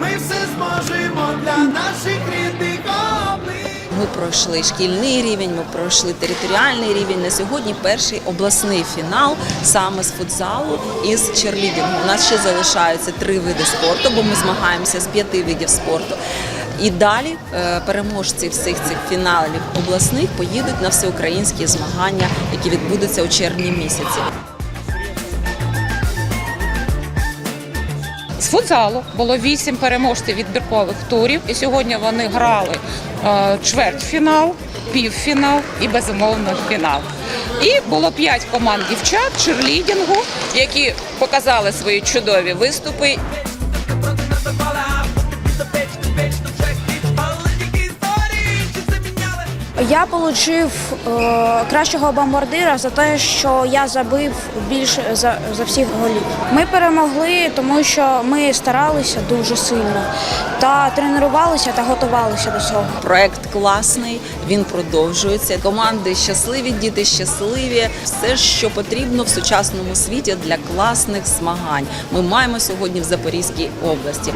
Ми все зможемо для наших рідних облич. Ми пройшли шкільний рівень, ми пройшли територіальний рівень. На сьогодні перший обласний фінал саме з футзалу і з черлідінгу. У нас ще залишаються три види спорту, бо ми змагаємося з п'яти видів спорту. І далі е, переможці всіх цих фіналів обласних поїдуть на всеукраїнські змагання, які відбудуться у червні місяці. З футзалу було вісім переможців відбіркових турів, і сьогодні вони грали е, чвертьфінал, півфінал і безумовно фінал. І було п'ять команд дівчат черлідінгу, які показали свої чудові виступи. Я отримав е, кращого бомбардира за те, що я забив більше за, за всіх голів. Ми перемогли, тому що ми старалися дуже сильно та тренувалися та готувалися до цього. Проект класний, він продовжується. Команди щасливі, діти щасливі. Все, що потрібно в сучасному світі для класних змагань. Ми маємо сьогодні в Запорізькій області.